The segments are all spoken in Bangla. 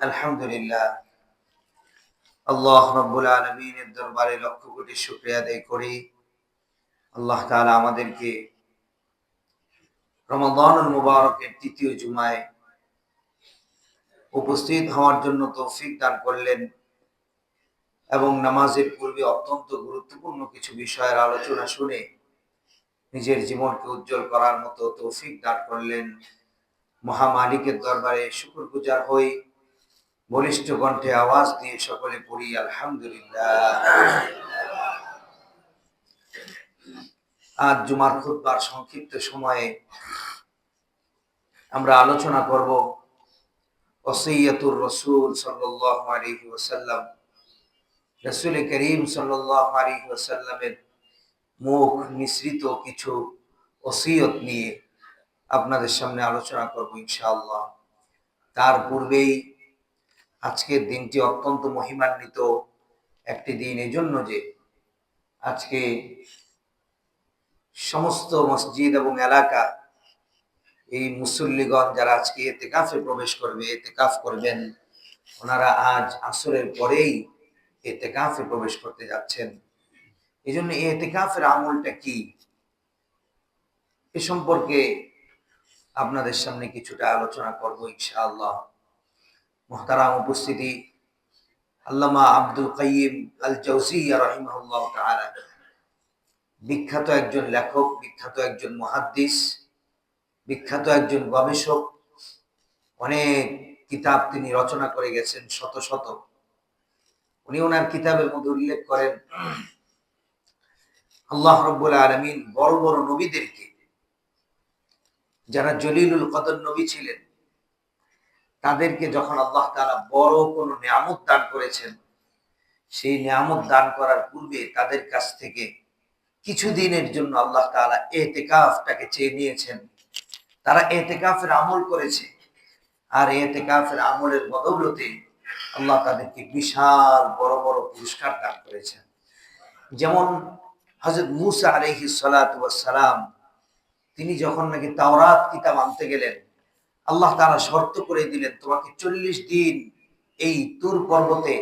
আলহামদুলিল্লাহ। আল্লাহ রব্বুল আলমিনের দরবারে লক্ষ কোটি শুক্রিয়া আদায় করি। আল্লাহ তাআলা আমাদেরকে রমাদানুল মুবারকের তৃতীয় জুমায় উপস্থিত হওয়ার জন্য তৌফিক দান করলেন এবং নামাজের পূর্বে অত্যন্ত গুরুত্বপূর্ণ কিছু বিষয়ের আলোচনা শুনে নিজের জীবনকে উজ্জ্বল করার মতো তৌফিক দান করলেন। মহামালিকের দরবারে শুকুর গুজার হই। বলিষ্ঠ কণ্ঠে আওয়াজ দিয়ে সকলে পড়ি, আলহামদুলিল্লাহ। আজ জুমার খুতবার সংক্ষিপ্ত সময়ে আমরা আলোচনা করব ওসিয়তুর রসুল সাল্লাল্লাহু আলাইহি ওয়াসাল্লাম, রসুল করিম সাল্লাল্লাহু আলাইহি ওয়াসাল্লামের মুখ মিশ্রিত কিছু ওসিয়ত নিয়ে আপনাদের সামনে আলোচনা করব ইনশাআল্লাহ। তার পূর্বেই আজকের দিনটি অত্যন্ত মহিমান্বিত একটি দিন। এই জন্য যে আজকে সমস্ত মসজিদ এবং এলাকা, এই মুসল্লিগণ যারা আজকে এতেকাফে প্রবেশ করবে, এতেকাফ করবেন, ওনারা আজ আসরের পরেই এতেকাফে প্রবেশ করতে যাচ্ছেন। এই জন্য এতেকাফের আমলটা কি? এ সম্পর্কে আপনাদের সামনে কিছুটা আলোচনা করব ইনশাআল্লাহ। মহতারাম উপস্থিতি আল্লামা আব্দুল কাইম আল জৌজিয়া রহিমাহুল্লাহ বিখ্যাত একজন লেখক, বিখ্যাত একজন মহাদ্দিস, বিখ্যাত একজন গবেষক। অনেক কিতাব তিনি রচনা করে গেছেন, শত শত। উনি ওনার কিতাবের মধ্যে উল্লেখ করেন, আল্লাহ রব্বুল আলমিন বড় বড় নবীদেরকে, যারা জলিলুল কদর নবী ছিলেন তাদেরকে যখন আল্লাহ তালা বড় কোন নিয়ামত দান করেছেন, সেই নিয়ামত দান করার পূর্বে তাদের কাছ থেকে কিছুদিনের জন্য আল্লাহ তালা এতেকাফটাকে চেয়ে নিয়েছেন। তারা এতেকাফের আমল করেছে আর এতেকাফের আমলের বদৌলতে আল্লাহ তাদেরকে বিশাল বড় বড় পুরস্কার দান করেছেন। যেমন হজরত মুসা আলহি সালাম, তিনি যখন নাকি তাওরাত কিতাব আনতে গেলেন আল্লাহ তারা শর্ত করে দিলেন, তোমাকে চল্লিশ দিন এই তুর পর্বতে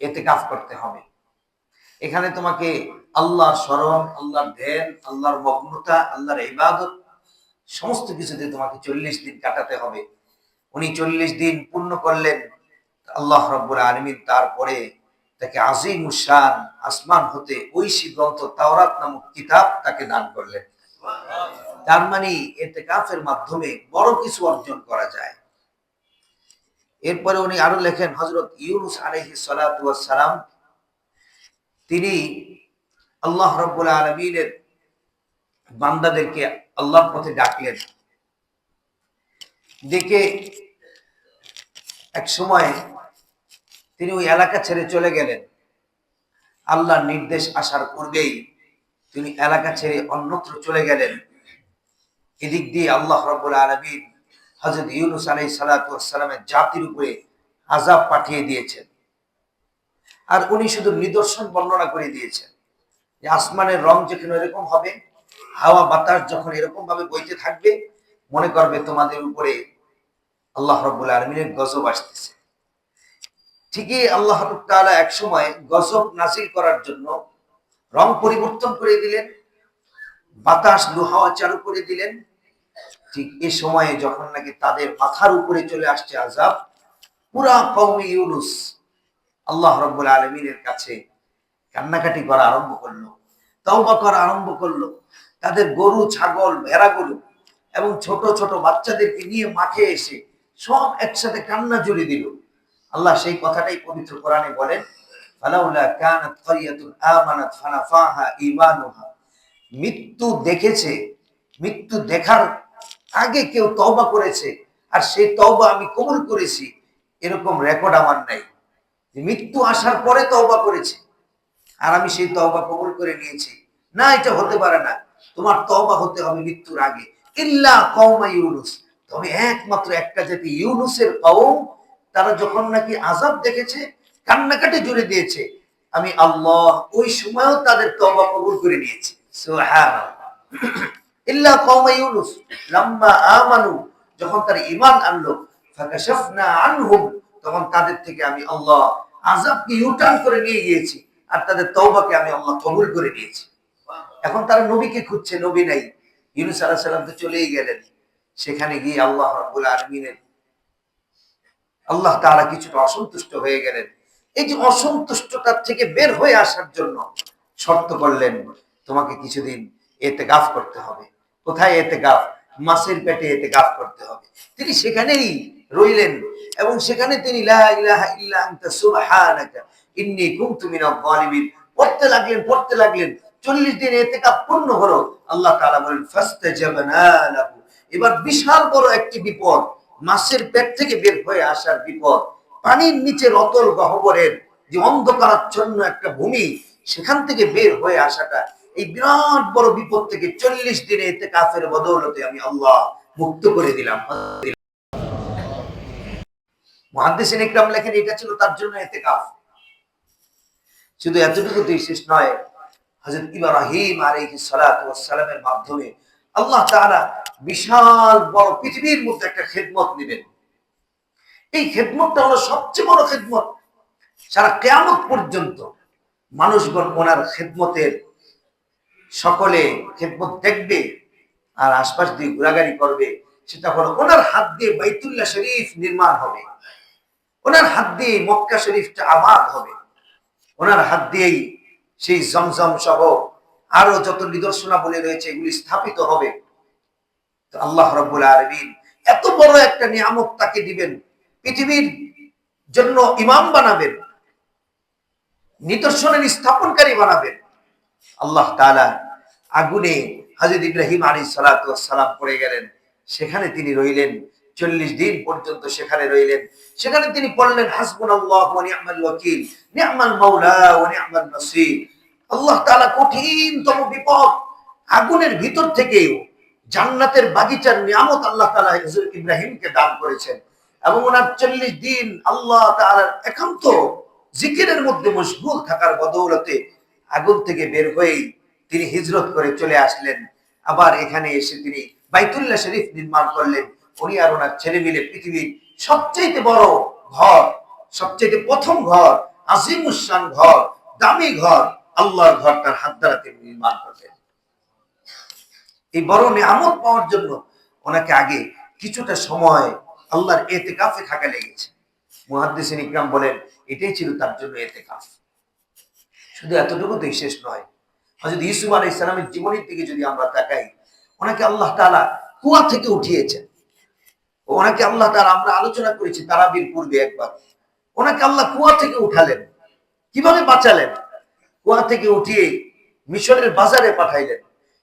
এতে কাফ করতে হবে। এখানে তোমাকে আল্লাহর স্মরণ, আল্লাহর ধ্যান, আল্লাহর মগ্নতা, আল্লাহর ইবাদত সমস্ত কিছুতে তোমাকে চল্লিশ দিন কাটাতে হবে। উনি চল্লিশ দিন পূর্ণ করলেন, আল্লাহ রব্বুল আলমিন তারপরে তাকে আজিম উসান আসমান হতে ঐশী গ্রন্থ তাওরাত নামক কিতাব তাকে দান করলেন। তার মানে এতে কাফের মাধ্যমে বড় কিছু অর্জন করা যায়। এরপরে উনি আরও লেখেন হজরত ইউনুস আলহি সালাম তিনি আল্লাহ রব্বুল আলমিনের বান্দাদেরকে আল্লাহর পথে ডাকলেন। দেখে এক সময় তিনি ওই এলাকা ছেড়ে চলে গেলেন। আল্লাহর নির্দেশ আসার পূর্বেই তিনি এলাকা ছেড়ে অন্যত্র চলে গেলেন। এদিক দিয়ে আল্লাহ রব্বুল আলমিন হজরত ইউনুস আলাই সালাতামের জাতির উপরে আজাব পাঠিয়ে দিয়েছেন। আর উনি শুধু নিদর্শন বর্ণনা করে দিয়েছেন যে আসমানের রং যেখানে এরকম হবে, হাওয়া বাতাস যখন এরকম ভাবে বইতে থাকবে, মনে করবে তোমাদের উপরে আল্লাহ রব্বুল আলমিনের গজব আসতেছে। ঠিকই আল্লাহ তালা এক সময় গজব নাসিল করার জন্য রং পরিবর্তন করে দিলেন, বাতাস লোহাওয়া চালু করে দিলেন ঠিক এ সময়ে যখন নাকি তাদের মাথার উপরে চলে আসছে আজাব পুরা কৌমি ইউনুস আল্লাহ রব্বুল আলমিনের কাছে কান্নাকাটি করা আরম্ভ করল, তওবা করা আরম্ভ করল। তাদের গরু, ছাগল, ভেড়াগুলো এবং ছোট ছোট বাচ্চাদেরকে নিয়ে মাঠে এসে সব একসাথে কান্না জুড়ে দিল। আল্লাহ সেই কথাটাই পবিত্র কোরআনে বলেন মৃত্যু দেখেছে, মৃত্যু দেখার আগে কেউ তওবা করেছে, আর সেই তওবা আমি কবুল করেছি, এরকম রেকর্ড আমার নাই। মৃত্যু আসার পরে তওবা করেছে, আর আমি সেই তওবা কবুল করে নিয়েছি। না, এটা হতে পারে না। তোমার তওবা হতে হবে মৃত্যুর আগে। ইল্লা কওমা ইউনুস। তবে একমাত্র একটা জাতি ইউনুসের কওম, তারা যখন নাকি আজাব দেখেছে, কান্নাকাটি জুড়ে দিয়েছে, আমি আল্লাহ ওই সময়ও তাদের তওবা কবুল করে নিয়েছি। ইল্লা কওমা ইউনুস। লাম্মা আমানু। যখন তারা ঈমান আনলো, ফাকাশাফনা আনহুম, তখন তাদের থেকে আমি আল্লাহ আজাবকে ইউটার্ন করে নিয়ে গিয়েছি, আর তাদের তওবাকে আমি আল্লাহ কবুল করে নিয়েছি। এখন তারা নবীকে খুঁজছে, নবী নাই। ইউনুস আলাহ সাল্লাম তো চলেই গেলেন। সেখানে গিয়ে আল্লাহ রাব্বুল আলমিনের আল্লাহ তারা কিছুটা অসন্তুষ্ট হয়ে গেলেন। এই যে অসন্তুষ্টতার থেকে বের হয়ে আসার জন্য শর্ত করলেন, তোমাকে কিছুদিন এতে গাফ করতে হবে। কোথায় এতে গাফ মাসের পেটে এতে গাফ করতে হবে। তিনি সেখানেই রইলেন এবং সেখানে তিনি পড়তে লাগলেন পড়তে লাগলেন। চল্লিশ দিন এতে গাফ পূর্ণ হলো। আল্লাহ বলেন এবার বিশাল বড় একটি বিপদ, মাছের পেট থেকে বের হয়ে আসার বিপদ। পানির নিচে রতল গহবরের যে অন্ধকারাচ্ছন্ন একটা ভূমি, সেখান থেকে বের হয়ে আসাটা এই বিরাট বড় বিপদ থেকে চল্লিশ দিনে এতে কাফের বদৌলতে আমি আল্লাহ মুক্ত করে দিলাম। মহাদ্দেশিন ইকরাম লেখেন, এটা ছিল তার জন্য এতে কাফ শুধু এতটুকুতেই শেষ নয় হজরত ইব্রাহিম আলাইহিস সালাতু ওয়াস সালামের মাধ্যমে আল্লাহ তাআলা বিশাল বড় পৃথিবীর মধ্যে একটা খেদমত নেবেন। এই খেদমতটা হলো সবচেয়ে বড় খেদমত। সারা কেয়ামত পর্যন্ত মানুষগণ ওনার খেদমতের সকলে খেদমত দেখবে আর আশপাশ দিয়ে ঘোরাঘুরি করবে সেটা হলো ওনার হাত দিয়ে বাইতুল্লাহ শরীফ নির্মাণ হবে। ওনার হাত দিয়ে মক্কা শরীফটা আবাদ হবে। ওনার হাত দিয়েই সেই জমজম সহ আরও যত নিদর্শনা বলে রয়েছে এগুলি স্থাপিত হবে। তো আল্লাহ রব্বুল আলমিন এত বড় একটা নিয়ামত তাকে দিবেন, পৃথিবীর জন্য ইমাম বানাবেন, নিদর্শনের স্থাপনকারী বানাবেন। আল্লাহ তাআলা আগুনে হাজিদ ইব্রাহিম আলী সালাম পড়ে গেলেন। সেখানে তিনি রইলেন, চল্লিশ দিন পর্যন্ত সেখানে রইলেন। সেখানে তিনি পড়লেন হাসবুন আল্লাহ নিয়ামাল কঠিনতম বিপদ আগুনের ভিতর থেকেও জান্নাতের বাগিচার নিয়ামত আল্লাহ তাআলা হযরত ইব্রাহিমকে দান করেছেন। এবং ওনার চল্লিশ দিন আল্লাহ তাআলার একান্ত জিকিরের মধ্যে মশগুল থাকার বদৌলতে আগুন থেকে বের হয়েই তিনি হিজরত করে চলে আসলেন। আবার এখানে এসে তিনি বাইতুল্লাহ শরীফ নির্মাণ করলেন। উনি আর ওনার ছেলে মিলে পৃথিবীর সবচেয়ে বড় ঘর সবচেয়ে প্রথম ঘর, আজিমুসান ঘর, দামি ঘর, আল্লাহর ঘর তার হাত দ্বারা তিনি নির্মাণ করলেন। এই বড় নিয়ামত পাওয়ার জন্য ওনাকে আগে কিছুটা সময় আল্লাহর এতে কাফে থাকা লেগেছে। মুহাদ্দিসিন ইকরাম বলেন, এটাই ছিল তার জন্য এতে কাফ শুধু এতটুকুতেই শেষ নয়। হযরত ইউসুফ আলাইহিস সালামের জীবনের দিকে যদি আমরা তাকাই, ওনাকে আল্লাহ তাআলা কুয়া থেকে উঠিয়েছেন। ওনাকে আল্লাহ তাআলা আমরা আলোচনা করেছি তারাবির পূর্বে একবার। ওনাকে আল্লাহ কুয়া থেকে উঠালেন। কীভাবে বাঁচালেন? কুয়া থেকে উঠিয়ে মিশরের বাজারে পাঠাইলেন।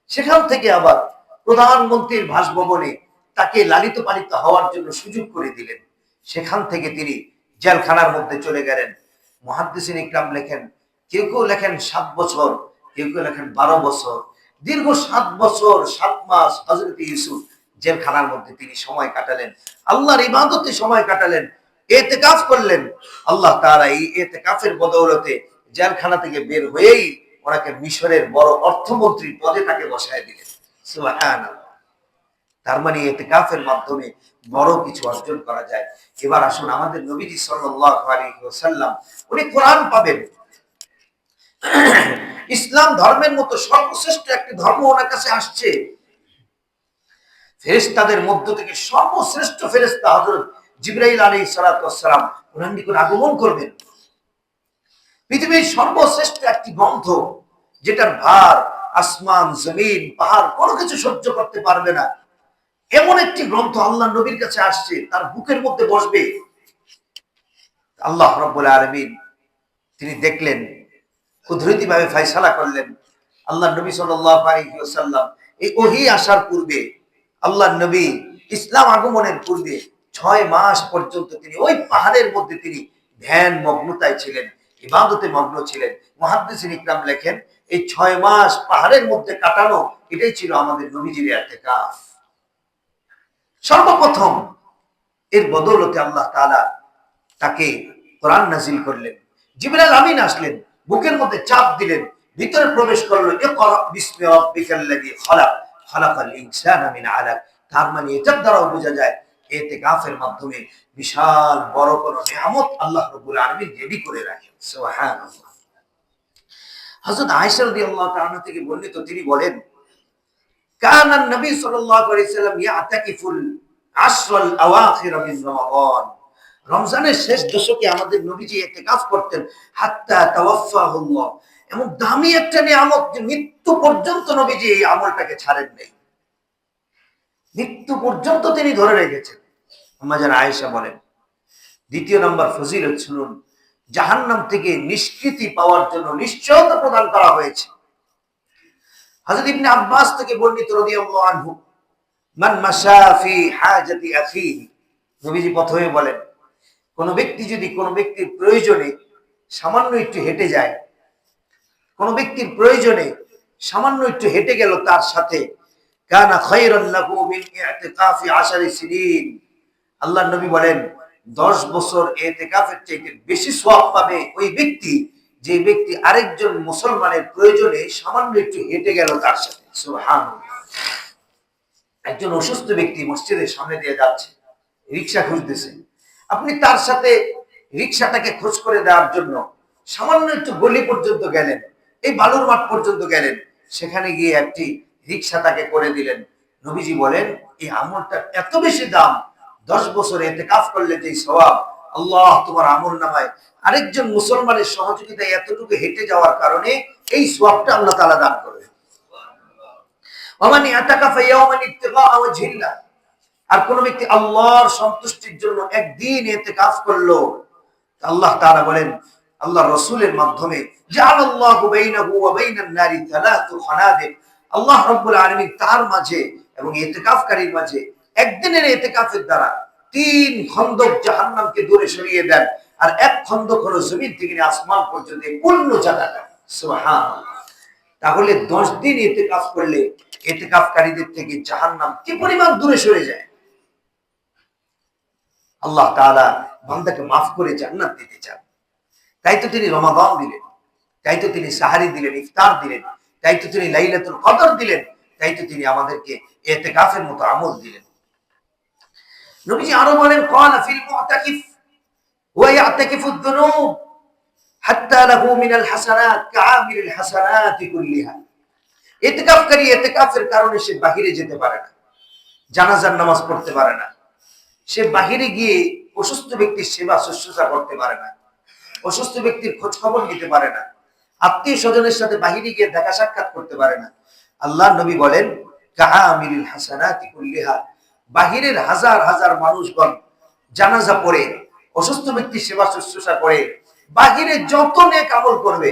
সেখান থেকে আবার প্রধানমন্ত্রীর বাসভবনে তাকে লালিত পালিত হওয়ার জন্য সুযোগ করে দিলেন। সেখান থেকে তিনি জেলখানার মধ্যে চলে গেলেন। মহাদ্দেশিন ইকরাম লেখেন কেউ কেউ লেখেন সাত বছর, কেউ কেউ লেখেন বারো বছর, দীর্ঘ সাত বছর, সাত মাস হজরত ইউসুফ জেলখানার মধ্যে তিনি সময় কাটালেন। আল্লাহর ইবাদতে সময় কাটালেন এতে কাজ করলেন। আল্লাহ তারা এই এতে কাফের বদৌলতে জেলখানা থেকে বের হয়েই ওনাকে মিশরের বড় অর্থমন্ত্রী পদে তাকে বসায় দিলেন। তার মানে এতে কাফের মাধ্যমে বড় কিছু অর্জন করা যায়। এবার আসুন আমাদের নবীজি ওয়াসাল্লাম, উনি কোরআন পাবেন। ইসলাম ধর্মের মতো সর্বশ্রেষ্ঠ একটি ধর্ম ওনার কাছে আসছে। ফেরেশতাদের মধ্য থেকে সর্বশ্রেষ্ঠ ফেরেশতা হযরত জিবরাইল আলাইহিস সালাতু ওয়াস সালাম, ওনার নিকট আগমন করবেন। পৃথিবীর সর্বশ্রেষ্ঠ একটি গ্রন্থ, যেটার ভার আসমান, জমিন, পাহাড় কোনো কিছু সহ্য করতে পারবে না। এমন একটি গ্রন্থ আল্লাহ নবীর কাছে আসছে, তার বুকের মধ্যে বসবে। আল্লাহ রব্বুল আলমিন, তিনি দেখলেন কুদরতি ভাবে ফাইসালা করলেন। আল্লাহ নবী সাল্লাম এই ওহি আসার পূর্বে আল্লাহ নবী ইসলাম আগমনের পূর্বে ছয় মাস পর্যন্ত তিনি ওই পাহাড়ের মধ্যে তিনি ধ্যান মগ্নতায় ছিলেন, ইবাদতে মগ্ন ছিলেন। মহাদ্দেশিন ইকরাম লেখেন, এই ছয় মাস পাহাড়ের মধ্যে কাটানো এটাই ছিল আমাদের নবীজির এতেকাফ। সর্বপ্রথম এর বদৌলতে আল্লাহ তাআলা তাকে কোরআন নাজিল করলেন। জিবরাইল আমিন আসলেন। বুকের মধ্যে চাপ দিলেন, ভিতরে প্রবেশ করল তার মানে এটার দ্বারাও বোঝা যায় এতে মাধ্যমে বিশাল বড় কোনো আল্লাহ রবুল রেডি করে রাখেন। আল্লাহ থেকে তিনি বলেন, কানান নবী সাল্লাহ করেছিলাম ইয়া আতাকিফুল আশরাল আওয়াখির মিন রমাদান। রমজানের শেষ দশকে আমাদের নবীজি কাজ করতেন, হাত্তা তাওয়াফাহুল্লাহ এমন দামি একটা নিয়ামত যে মৃত্যু পর্যন্ত নবীজি এই আমলটাকে ছাড়েন নাই। মৃত্যু পর্যন্ত তিনি ধরে রেখেছেন। আমাদের আয়েশা বলেন, দ্বিতীয় নম্বর ফজিলত শুনুন, জাহান্নাম থেকে নিষ্কৃতি পাওয়ার জন্য নিশ্চয়তা প্রদান করা হয়েছে। হযরত ইবনে আব্বাস থেকে বর্ণিত রাদিয়াল্লাহু আনহু, মান মাশা ফি হাজাতি আখিহি নবীজি প্রথমে বলেন কোন ব্যক্তি যদি কোন ব্যক্তির প্রয়োজনে সামান্য একটু হেঁটে যায়, কোন ব্যক্তির প্রয়োজনে সামান্য একটু হেঁটে গেল তার সাথে আল্লাহ নবী বলেন, দশ বছর এতেকাফের চাইতে বেশি সওয়াব পাবে ওই ব্যক্তি, যে ব্যক্তি আরেকজন মুসলমানের প্রয়োজনে সামান্য একটু হেঁটে গেল তার সাথে। একজন অসুস্থ ব্যক্তি মসজিদের সামনে দিয়ে যাচ্ছে, রিক্সা খুঁজতেছে। আপনি তার সাথে রিক্সাটাকে খোঁজ করে দেওয়ার জন্য সামান্য একটু গলি পর্যন্ত গেলেন, এই বালুর মাঠ পর্যন্ত গেলেন, সেখানে গিয়ে একটি রিক্সা তাকে করে দিলেন। নবীজি বলেন, এই আমলটা এত বেশি দাম, দশ বছর এতে কাজ করলে যে সবাব আল্লাহ তোমার আমল নামায় আরেকজন মুসলমানের সহযোগিতায় এতটুকু হেঁটে যাওয়ার কারণে এই সোয়াবটা আল্লাহ তালা দান করবে ওমানি আতাকাফা ইয়াওমান ইত্তিগা ওয়াজহিল্লাহ। আর কোন ব্যক্তি আল্লাহর সন্তুষ্টির জন্য একদিন এতে কাজ করল আল্লাহ তাআলা বলেন আল্লাহ রসুলের মাধ্যমে আল্লাহ রাব্বুল আলামিন তার মাঝে এবং ইতিকাফকারীর মাঝে একদিনের ইতিকাফের দ্বারা তিন খন্দক জাহান্নামকে দূরে সরিয়ে দেন, আর এক খন্দক হলো জমিন থেকে আসমান পর্যন্ত পূর্ণ জায়গাটা। তাহলে দশ দিন এতে কাজ করলে ইতিকাফকারীদের থেকে জাহান্নাম কি পরিমাণ দূরে সরে যায়? আল্লাহ তাআলা বান্দাকে মাফ করে জান্নাত দিতে চান। তাই তো তিনি রমাদান দিলেন, তাই তো তিনি সাহারি দিলেন, ইফতার দিলেন, তাই তো তিনি লাইলাতুল কদর দিলেন, তাই তো তিনি আমাদেরকে এতেকাফের মতো আমল দিলেন। নবীজি আরও বলেন ফিল ওয়া ইয়াতাকিফু যুনুব হাত্তা লাহু মিনাল হাসানাত হাসানাত কুল্লিহা। ইতিকাফের কারণে সে বাহিরে যেতে পারে না, জানাজার নামাজ পড়তে পারে না সে বাহিরে গিয়ে অসুস্থ ব্যক্তির সেবা শুশ্রূষা করতে পারে না। অসুস্থ ব্যক্তির খোঁজ খবর নিতে পারে না। আত্মীয় স্বজনের সাথে বাহিরে গিয়ে দেখা সাক্ষাৎ করতে পারে না। আল্লাহ নবী বলেন হাসানাতি কুল্লিহা। বাহিরের হাজার হাজার মানুষগণ জানাজা পড়ে, অসুস্থ ব্যক্তির সেবা শুশ্রূষা করে, বাহিরে যত নেক আমল করবে,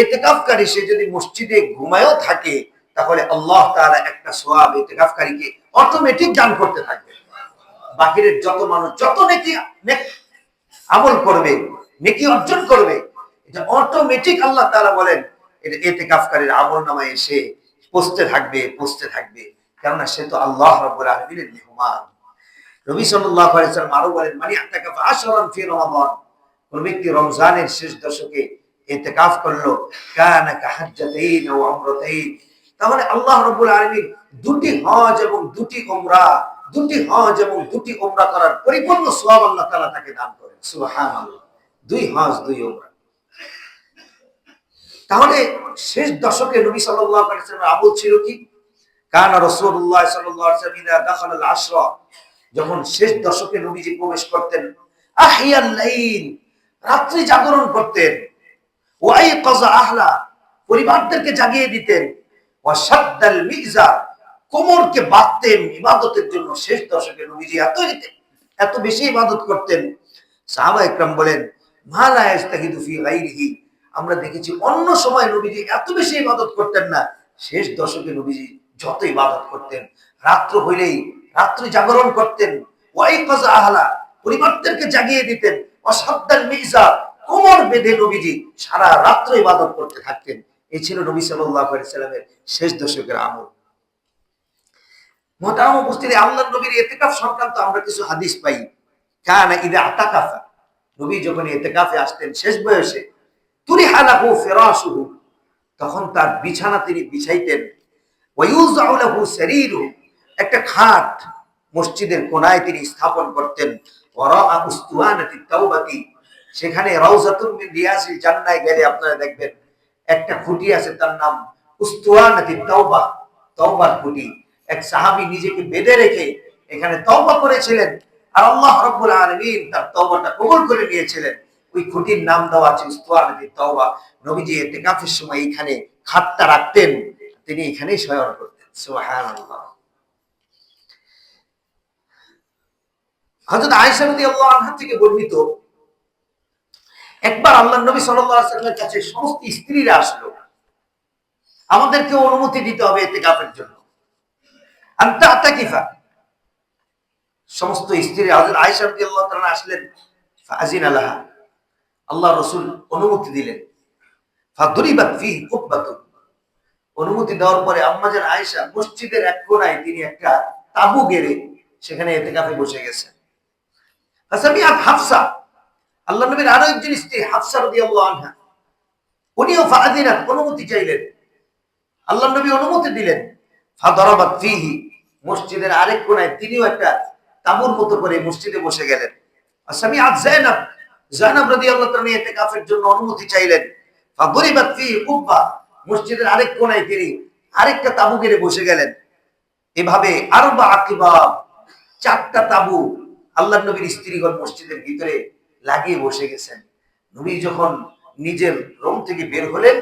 এতেকাফকারী সে যদি মসজিদে ঘুমায়ও থাকে, তাহলে আল্লাহ তাআলা একটা সোয়াব এতেকাফকারীকে অটোমেটিক দান করতে থাকবে বাহিরের যত মানুষ, যত নেকি আমল করবে, নেকি অর্জন করবে, এটা অটোমেটিক আল্লাহ তাআলা বলেন, এটা এতেকাফকারীর আমল নামায় এসে পৌঁছতে থাকবে পৌঁছতে থাকবে। কেননা সে তো আল্লাহ রাব্বুল আলামিনের মেহমান। ওয়াসাল্লাম আরও বলেন মানে কোন ব্যক্তি রমজানের শেষ দশকে ইতিকাফ করল, কানা কাহাজ্জাতাইন ওয়া উমরাতাইন। তাহলে আল্লাহ রাব্বুল দুটি হজ এবং দুটি উমরা দুটি হজ এবং দুটি উমরা করার পরিপূর্ণ সওয়াব আল্লাহ তাআলা তাকে দান করেন। সুবহানাল্লাহ। দুই হজ, দুই উমরা। তাহলে শেষ দশকে নবী ওয়াসাল্লাম আমল ছিল কি? আল আশরা। যখন শেষ দশকে নবীজি প্রবেশ করতেন লাইল রাত্রি জাগরণ করতেন ওয়াই কাজা আহলা, পরিবারদেরকে জাগিয়ে দিতেন ওয়াসাদ্দাল মিজা কোমরকে বাঁধতেন ইবাদতের জন্য শেষ দশকে নবীজি এত এত বেশি ইবাদত করতেন। সাহাবা একরাম বলেন মালা ইস্তাহিদু গাইরিহি আমরা দেখেছি অন্য সময় নবীজি এত বেশি ইবাদত করতেন না, শেষ দশকে নবীজি যত ইবাদত করতেন, রাত্র হইলেই রাত্রি জাগরণ করতেন ওয়াই কাজা আহলা পরিবারদেরকে জাগিয়ে দিতেন অসাদ্দাল মির্জা, কোমর বেঁধে নবীজি সারা রাত্র ইবাদত করতে থাকতেন। এই ছিল নবী আলাইহি সাল্লামের শেষ দশকের আমল। মোহতারাম উপস্থিতি আল্লাহ নবীর ইতিকাফ সংক্রান্ত আমরা কিছু হাদিস পাই। কানা ইদা আতাকাফা। নবী যখন ইতিকাফে আসতেন শেষ বয়সে তুরি হালাহু ফিরাসুহু তখন তার বিছানা তিনি বিছাইতেন। ওয়ায়ুজাউ লাহু সারীরু একটা খাট মসজিদের কোনায় তিনি স্থাপন করতেন। ওয়ারাআ উস্তুয়ানাতি তাওবাতি। সেখানে রাউজাতুন মিন রিয়াসিল জান্নায় গেলে আপনারা দেখবেন, একটা খুঁটি আছে তার নাম উস্তুয়ানাতি তাওবা। তওবার খুঁটি। এক সাহাবী নিজেকে বেঁধে রেখে এখানে তওবা করেছিলেন। আর আল্লাহ রাব্বুল আলামিন তার তওবাটা কবুল করে নিয়েছিলেন। ওই খুঁটির নাম দেওয়া আছে উস্তুয়ানাতি তাওবা। নবীজি ইতিকাফের সময় এখানে খাটটা রাখতেন। তিনি এখানেই শয়ন করতেন। হযরত আয়েশা থেকে বর্ণিত, একবার আল্লাহ নবী সাল্লাল্লাহু কাছে সমস্ত স্ত্রীরা আসলো। আমাদেরকে অনুমতি দিতে হবে ইতিকাফের জন্য। সমস্ত তাআলা আসলেন আল্লাহ রাসূল অনুমতি দিলেন। অনুমতি দেওয়ার পরে আয়েশা মসজিদের এক কোণায় তিনি একটা তাবু গেড়ে সেখানে এতেকাফে বসে গেছেন। হাফসা। আল্লাহ নবীর আরও একজন স্ত্রী, হাফসা উনিও ফাআদিনাত অনুমতি চাইলেন। আল্লাহ নবী অনুমতি দিলেন। ফিহি, মসজিদের আরেক কোণায় তিনিও একটা তাবুর মতো করে মসজিদে বসে গেলেন। তাআলা ইতিকাফের জন্য অনুমতি চাইলেন। ফিহি মসজিদের আরেক কোণায় তিনি আরেকটা বসে গেলেন। এভাবে আরও বা চারটা তাবু আল্লাহ নবীর স্ত্রীগণ মসজিদের ভিতরে লাগিয়ে বসে গেছেন। নবী যখন নিজের রুম থেকে বের হলেন,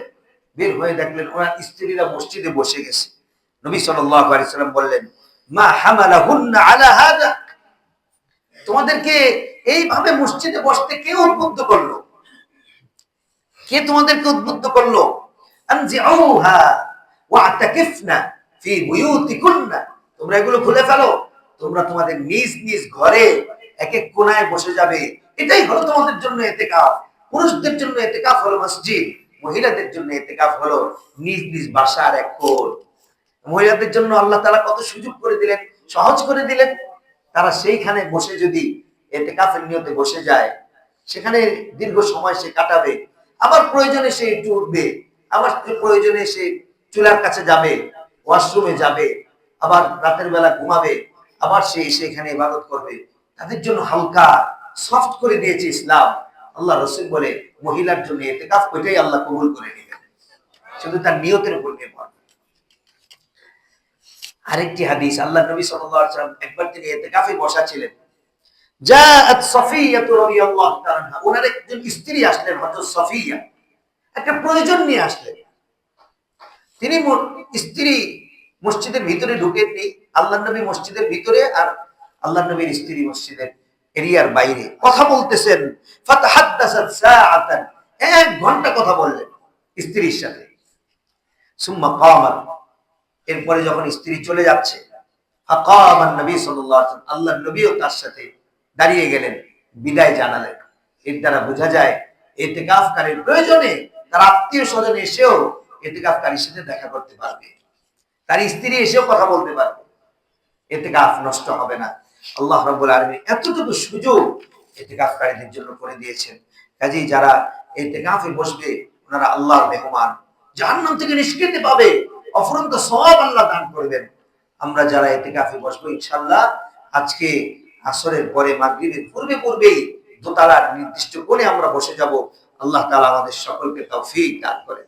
বের হয়ে দেখলেন ওনার স্ত্রীরা মসজিদে বসে গেছে। নবী সাল্লাম বললেন, মা হামালাহুন্না আলা হাদা? তোমাদেরকে এইভাবে মসজিদে বসতে কে উদ্বুদ্ধ করল? কে তোমাদেরকে উদ্বুদ্ধ করল? তোমরা এগুলো খুলে ফেলো। তোমরা তোমাদের নিজ নিজ ঘরে এক এক কোনায় বসে যাবে। এটাই হলো তোমাদের জন্য এতেকাফ। পুরুষদের জন্য এতেকাফ হলো মসজিদ, মহিলাদের জন্য এতেকাফ হলো নিজ নিজ বাসার এক কোণ। মহিলাদের জন্য আল্লাহ তাআলা কত সুযোগ করে দিলেন, সহজ করে দিলেন। তারা সেইখানে বসে যদি এতেকাফের নিয়তে বসে যায়, সেখানে দীর্ঘ সময় সে কাটাবে। আবার প্রয়োজনে সে একটু উঠবে, আবার প্রয়োজনে সে চুলার কাছে যাবে ওয়াশরুমে যাবে, আবার রাতের বেলা ঘুমাবে, আবার সে এসে এখানে ইবাদত করবে। তাদের জন্য হালকা সফট করে দিয়েছে ইসলাম। আল্লাহ রসুল বলে, মহিলার জন্য এতে এতেকাফ ওইটাই আল্লাহ কবুল করে নেবেন শুধু তার নিয়তের উপর নির্ভর। আরেকটি হাদিস আল্লাহ নবী সাল্লাল্লাহু আলাইহি ওয়াসাল্লাম একবার তিনি ইতিকাফে বসা ছিলেন জাআত সাফিয়া রাদিয়াল্লাহু তাআলা ওনার একজন স্ত্রী আসলেন হযরত সাফিয়া। একটা প্রয়োজন নিয়ে আসলেন। তিনি স্ত্রী মসজিদের ভিতরে ঢুকেননি আল্লাহ নবী মসজিদের ভিতরে আর আল্লাহ নবীর স্ত্রী মসজিদের এরিয়ার বাইরে। কথা বলতেছেন এক ঘণ্টা কথা বললেন স্ত্রীর সাথে। সুম্মা কামাত এরপরে যখন স্ত্রী চলে যাচ্ছে আল্লাহর নবীও তার সাথে দাঁড়িয়ে গেলেন, বিদায় জানালেন। এর দ্বারা বোঝা যায়, এতেকাফকারীর প্রয়োজনে তার আত্মীয় স্বজন এসেও এতেকাফকারীর সাথে দেখা করতে পারবে। তার স্ত্রী এসেও কথা বলতে পারবে। এতেকাফ নষ্ট হবে না। আল্লাহ রাব্বুল আলামিন এতটুকু সুযোগ এতে এতেকাফকারীদের জন্য করে দিয়েছেন। কাজেই যারা এতেকাফে বসবে, ওনারা আল্লাহর মেহমান। জাহান্নাম থেকে নিষ্কৃতি পাবে। অফুরন্ত সব আল্লাহ দান করবেন। আমরা যারা এতে কাফে বসবো ইনশাল্লাহ আজকে আসরের পরে মাগরিবের পূর্বে পূর্বেই দোতলার নির্দিষ্ট কোণে আমরা বসে যাব। আল্লাহ তালা আমাদের সকলকে তৌফিক দান করেন।